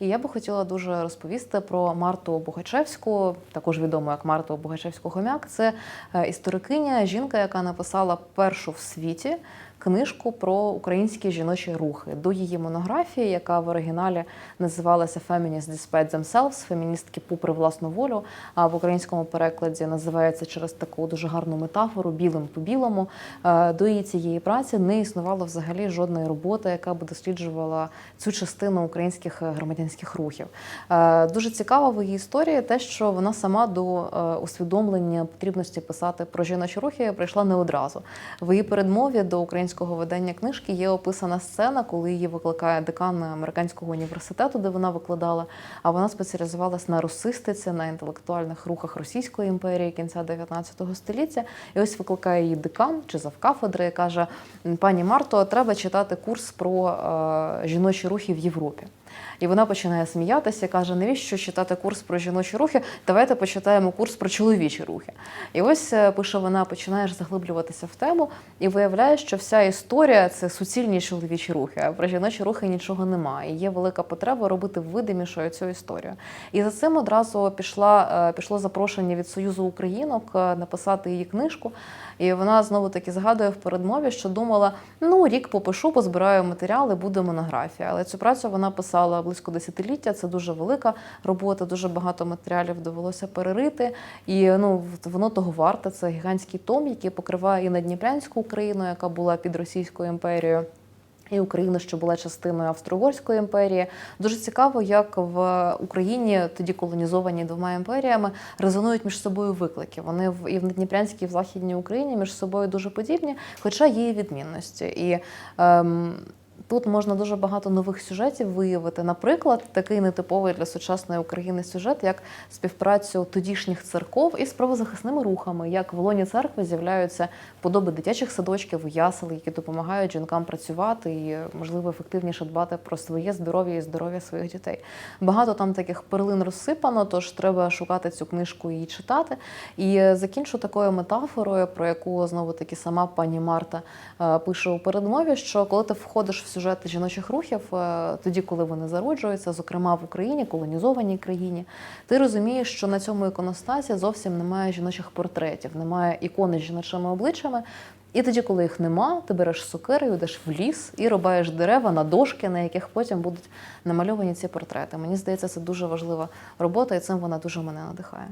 І я би хотіла дуже розповісти про Марту Богачевську, також відому як Марту Богачевську Хомяк. Це е, історикиня, жінка, яка написала першу в світі книжку про українські жіночі рухи до її монографії, яка в оригіналі називалася Feminists Despite Themselves, феміністки попри власну волю. А в українському перекладі називається через таку дуже гарну метафору білим по білому. Е, До її цієї праці не існувало взагалі жодної роботи, яка би досліджувала цю частину українських громадянських рухів. Е, Дуже цікаво в її історії те, що вона сама до е, усвідомлення потрібності писати про жіночі рухи прийшла не одразу. В її передмові до українського видання книжки є описана сцена, коли її викликає декан американського університету, де вона викладала. А вона спеціалізувалась на русистиці, на інтелектуальних рухах Російської імперії кінця 19 століття. І ось викликає її декан чи завкафедри і каже: пані Марто, треба читати курс про е, жіночі рухи в Європі. І вона починає сміятися, каже: навіщо читати курс про жіночі рухи? Давайте почитаємо курс про чоловічі рухи. І ось е, пише вона, починаєш заглиблюватися в тему, і виявляєш, що вся історія це суцільні чоловічі рухи, а про жіночі рухи нічого немає. І є велика потреба робити видимішою цю історію. І за цим одразу пішла, е, пішло запрошення від Союзу Українок е, написати її книжку. І вона знову таки згадує в передмові, що думала: ну рік попишу, позбираю матеріали, буде монографія. Але цю працю вона писала близько десятиліття. Це дуже велика робота, дуже багато матеріалів довелося перерити. І ну воно того варте. Це гігантський том, який покриває і Надніпрянську Україну, яка була під Російською імперією. І Україну, що була частиною Австро-Угорської імперії, дуже цікаво, як в Україні, тоді колонізовані двома імперіями, резонують між собою виклики. Вони в і в Дніпрянській, і в Західній Україні між собою дуже подібні, хоча є відмінності. І ем, Тут можна дуже багато нових сюжетів виявити. Наприклад, такий нетиповий для сучасної України сюжет, як співпрацю тодішніх церков із правозахисними рухами, як в лоні церкви з'являються подоби дитячих садочків, ясел, які допомагають жінкам працювати і, можливо, ефективніше дбати про своє здоров'я і здоров'я своїх дітей. Багато там таких перлин розсипано, тож треба шукати цю книжку і читати. І закінчу такою метафорою, про яку знову таки сама пані Марта е, пише у передмові, що коли ти входиш в сюжети жіночих рухів, е, тоді, коли вони зароджуються, зокрема в Україні, колонізованій країні, ти розумієш, що на цьому іконостасі зовсім немає жіночих портретів, немає ікони з жіночими обличчями. І тоді, коли їх нема, ти береш сокири, йдеш в ліс і рубаєш дерева на дошки, на яких потім будуть намальовані ці портрети. Мені здається, це дуже важлива робота, і цим вона дуже мене надихає.